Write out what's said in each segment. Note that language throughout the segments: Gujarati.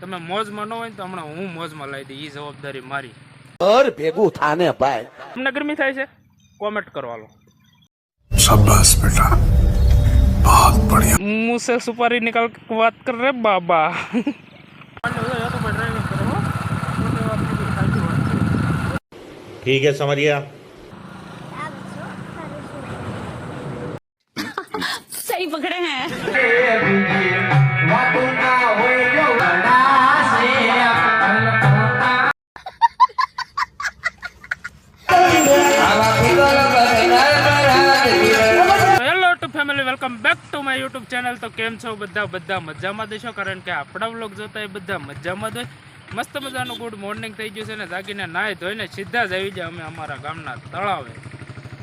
તમે મોજમાં ન હોય ને તો હમણાં હું મોજમાં લાવી દઈ એ જવાબદારી મારી ઘર ભેગું થાને ભાઈ તમને ગરમી થાય છે કોમેન્ટ કરો હાલો शाबाश बेटा बहुत बढ़िया मुझसे सुपारी निकाल के बात कर रहे बाबा ठीक है समझ गया માય યુટ્યુબ ચેનલ તો કેમ છો? બધા બધા મજામાં દેશો કારણ કે આપણા વ્લોગ જોતા એ બધા મજામાં જ મસ્ત મજાનું ગુડ મોર્નિંગ થઈ ગયું છે ને, જાગીને નાહી ધોઈને સીધા જ આવી જાય અમે અમારા ગામના તળાવે.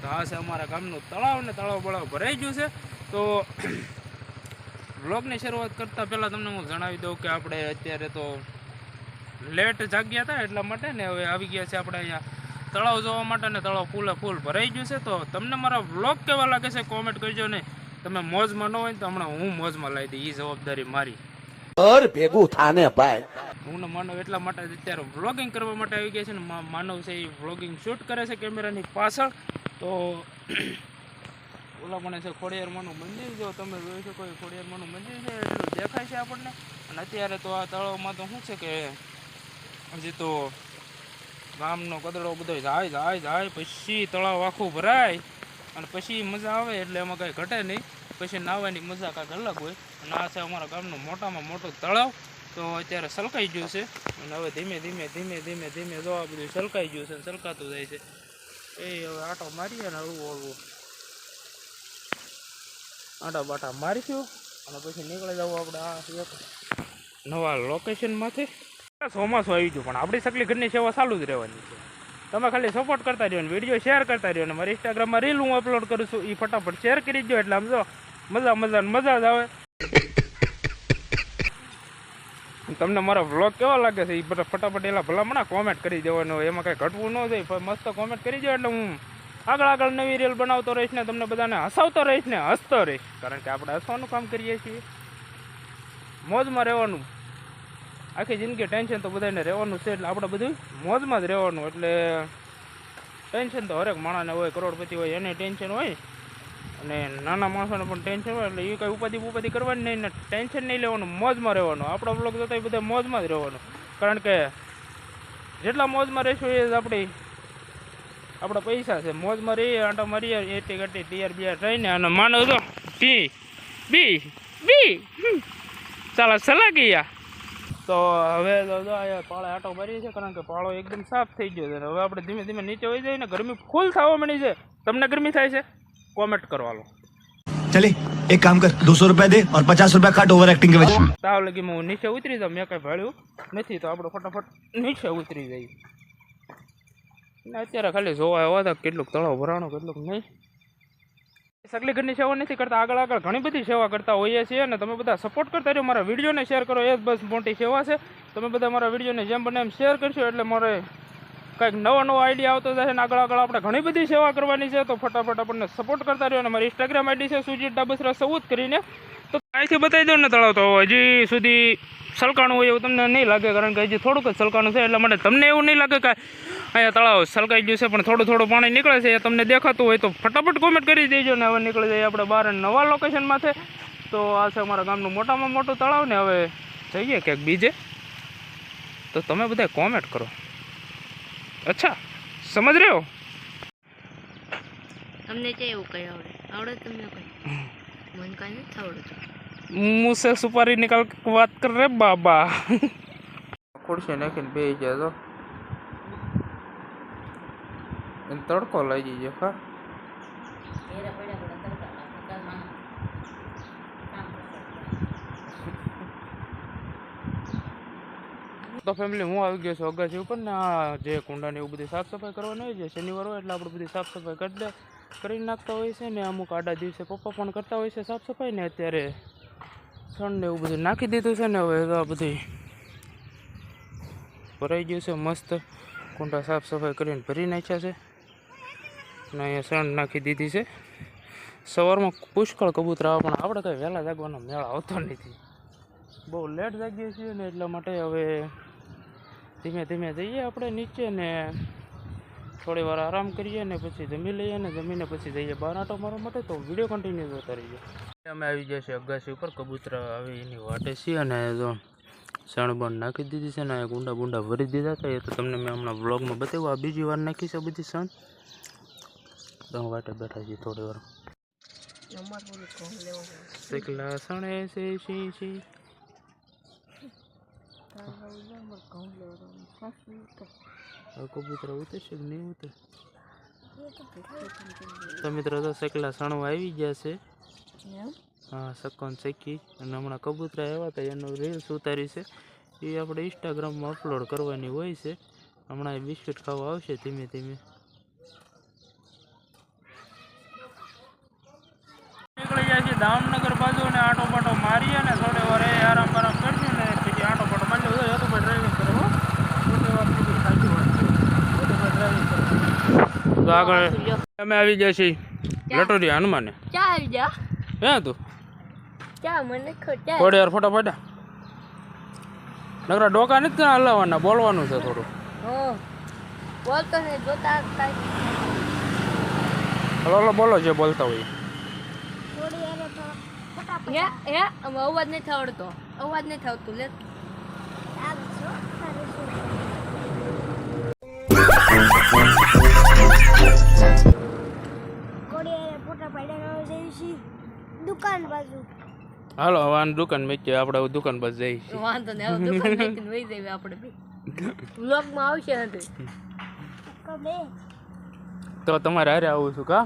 તો હા છે અમારા ગામનું તળાવ ને તળાવ બળાવ ભરાઈ ગયું છે. તો વ્લોગની શરૂઆત કરતાં પહેલાં તમને હું જણાવી દઉં કે આપણે અત્યારે તો લેટ જાગ્યા હતા એટલા માટે ને હવે આવી ગયા છે આપણે અહીંયા તળાવ જોવા માટે ને તળાવ ફૂલે ફૂલ ભરાઈ ગયું છે. તો તમને મારા વ્લોગ કેવા લાગે છે કોમેન્ટ કરજો ને. તમે મોજમાં ન હોય ને તો હમણાં હું મોજમાં લાવી દઈ એ જવાબદારી મારી. ઘર ભેગું થાને ભાઈ. હું ને માનવ એટલા માટે અત્યારે વ્લોગિંગ કરવા માટે આવી ગયા છે ને માનવ છે એ વ્લોગિંગ શૂટ કરે છે કેમેરાની પાછળ. તો ઓલા મને છે ખોડિયારમાંનું મંદિર જો તમે જોઈ શકો એ ખોડિયારમાંનું મંદિર છે એટલું દેખાય છે આપણને. અને અત્યારે તો આ તળાવમાં તો શું છે કે હજી તો ગામનો કદડો બધો જાય જાય જાય પછી તળાવ આખું ભરાય. અને પછી મજા આવે એટલે એમાં કાંઈ ઘટે નહીં. પછી નાહવાની મજા કાંઈક અલગ હોય. અને આ છે અમારા ગામનું મોટામાં મોટું તળાવ. તો અત્યારે સલકાઈ ગયું છે. અને હવે ધીમે ધીમે ધીમે ધીમે ધીમે જો આ બધું સલકાઈ ગયું છે અને સલકાતું જાય છે. એ હવે આટો મારીએ ને હળવું હળવું. આટા બાટા મારીશું. અને પછી નીકળી જવું આપણે આ એક નવા લોકેશનમાંથી ચોમાસું આવી ગયું પણ આપણી સકલી ઘરની સેવા ચાલુ જ રહેવાની છે. તમે ખાલી સપોર્ટ કરતા રહ્યો ને વીડિયો શેર કરતા રહ્યો ને, મારી ઇન્સ્ટાગ્રામમાં રીલ હું અપલોડ કરું છું એ ફટાફટ શેર કરી દો એટલે આમ જો મજા મજા મજા જ આવે. તમને મારો વ્લોગ કેવો લાગે છે એ બધા ફટાફટ એલા ભલામણા કોમેન્ટ કરી દેવાનું એમાં કંઈ ઘટવું ન થાય મસ્ત કોમેન્ટ કરી દો એટલે હું આગળ આગળ નવી રીલ બનાવતો રહીશ ને, તમને બધાને હસાવતો રહીશ ને, હસતો રહીશ. કારણ કે આપણે હસવાનું કામ કરીએ છીએ. મોજમાં રહેવાનું. આખી જિંદગી ટેન્શન તો બધાને રહેવાનું છે એટલે આપણે બધું મોજમાં જ રહેવાનું. એટલે ટેન્શન તો હરેક માણસને હોય, કરોડપતિ હોય, એને ટેન્શન હોય. અને નાના માણસોને પણ ટેન્શન હોય, એટલે એ કંઈ ઉપાધિ ઉપાધિ કરવાની નહીં ને ટેન્શન નહીં લેવાનું, મોજમાં રહેવાનું. આપણો બ્લોગ જોતા બધા મોજમાં જ રહેવાનું. કારણ કે જેટલા મોજમાં રહીશું એ જ આપણી, આપણા પૈસા છે. મોજમાં રહીએ, આંટા મારીએ, એટી ગટી ટીઆર બીઆર રહીને અને માનવ તો, બી બી બી. ચાલો સલાહ ગયા તો હવે અહીંયા પાળે આટો મારીએ છે કારણ કે પાળો એકદમ સાફ થઈ ગયો છે. હવે આપણે ધીમે ધીમે નીચે વહી જઈએ ને ગરમી ફૂલ થવા મળી છે. તમને ગરમી થાય છે? કોમેન્ટ કરવાનો ચલે એક કામ કર દોસો રૂપિયા દે ઓર પચાસ રૂપિયા કાટ ઓવર એક્ટિંગ કે તાવ લગી હું નીચે ઉતરી જાઉં મેં કઈ ભાડ્યું નથી તો આપણે ફટાફટ નીચે ઉતરી જઈએ. અત્યારે ખાલી જોવા આવ્યા હતા કેટલુંક તળાવ ભરાણો કેટલુંક નહીં. સગલી ઘરની સેવા નથી કરતા, આગળ આગળ ઘણી બધી સેવા કરતા હોઈએ છીએ અને તમે બધા સપોર્ટ કરતા રહ્યો મારા વિડીયોને શેર કરો, એ જ બસ મોટી સેવા છે. તમે બધા મારા વિડીયોને જેમ બને એમ શેર કરશો, એટલે મારે કંઈક નવો નવો આઈડિયા આવતો જશે ને આગળ આગળ આપણે ઘણી બધી સેવા કરવાની છે. તો ફટાફટ આપણને સપોર્ટ કરતા રહ્યો અને મારી ઇન્સ્ટાગ્રામ આઈડી છે, સુજીત ડાબસરા સૌદ કરીને. અહીંથી બતાવી દો ને તળાવ તો હજી સુધી સલકાણું હોય એવું તમને નહીં લાગે, કારણ કે હજી થોડુંક જ સલકાણું છે, એટલા માટે તમને એવું નહીં લાગે કે અહીંયા તળાવ સલકાઈ ગયું છે, પણ થોડું થોડું પાણી નીકળે છે, એ તમને દેખાતું હોય તો ફટાફટ કોમેન્ટ કરી દેજો ને હવે નીકળી જઈએ આપણે બહાર નવા લોકેશનમાં છે તો આ છે અમારા ગામનું મોટામાં મોટું તળાવ ને હવે જઈએ ક્યાંક બીજે. તો તમે બધા કોમેન્ટ કરો. અચ્છા, સમજ રહ્યો? તમને છે એવું કઈ આવડે? આવડે તમને કઈ. મને કાંઈ નથી આવડતું. મુझसे સુપારી નિકાલ કે વાત કર રે બાબા ખુરશી નાખીને બે તો એને તડકો ગયો હા તો ફેમિલી હું આવી ગયો છું. અગાસી ઉપર ને આ જે કુંડાની એવું બધી સાફ સફાઈ કરવાની હોય છે શનિવાર હોય એટલે આપણે બધી સાફ સફાઈ કરી દે કરી નાખતા હોય છે ને અમુક આડા દિવસે પપ્પા પણ કરતા હોય છે સાફ સફાઈ ને અત્યારે. સણ ને એવું બધું નાખી દીધું છે ને હવે તો આ બધી ભરાઈ ગયું છે, મસ્ત કુંડા સાફ સફાઈ કરીને ભરી નાખ્યા છે. ને અહીંયા સણ નાખી દીધી છે. સવારમાં પુષ્કળ કબૂતર આવે, પણ આપણે કંઈ વહેલા જાગવાનો મેળ આવતો નથી. બહુ લેટ જાગીએ છીએ ને એટલા માટે હવે ધીમે ધીમે જઈએ આપણે નીચે ને થોડી વાર આરામ કરીએ અને પછી જમી લઈએ અને જમીને પછી જઈએ. બહાર આટો મારવા માટે તો વીડિયો કન્ટિન્યુ જોતા રહીએ. અમે આવી ગયા છીએ અગાસી ઉપર કબૂતર આવી એની વાટે છીએ અને જો સણ બણ નાખી દીધી છે ને આ ગુંડા ગુંડા ભરી દીધા હતા એ તો તમને મેં હમણાં વ્લોગમાં બતાવ્યું. આ બીજી વાર નાખી છે બધી સણ તો વાટે બેઠા છીએ થોડી વાર. શેકલા સણે છે શી શી. કબૂતરા ઉતરશે કે નહીં ઉતર? તો મિત્રો તો સકલા સણવા આવી ગયા છે. હા સકોન શેકી અને હમણાં કબૂતરા આવ્યા હતા એનો રીલ્સ ઉતારી છે. એ આપણે ઇન્સ્ટાગ્રામમાં અપલોડ કરવાની હોય છે. હમણાં એ બિસ્કિટ ખાવા આવશે ધીમે ધીમે. દામનગર બાજુ ને આટો પાટો મારી અને થોડી વાર આરામ આરામ કરશું ને પછી આટો પાટો મારી લેવો તો ભાઈ ડ્રાઇવિંગ કરે હો થોડી વાર સુધી સાચી વાત છે તો ભાઈ ડ્રાઇવિંગ કરે તો આગળ અમે આવી ગયા છીએ લટોરી હનુમાને. ક્યાં આવી જા હે તું? ક્યાં? મને ખોટા થોડી વાર ફોટા ફોટા નકરા ડોકા નથી ત્યાં હલાવવાના બોલવાનું છે થોડું. હો. બોલતો ને જોતા કાંઈ હલો હલો બોલો જે બોલતા હોય. હે હે આમાં અવાજ નથી આવડતો. અવાજ નથી આવતો લે. દુકાન બાજુ. હાલો હવે દુકાન મેચ્યો આપણે દુકાન પર જઈ છીએ. વાંધો નહીં હવે દુકાન મેકીને વહી જઈએ આપણે બી. વ્લોગમાં આવશે નથી તો તમારે હારે આવું છું કા?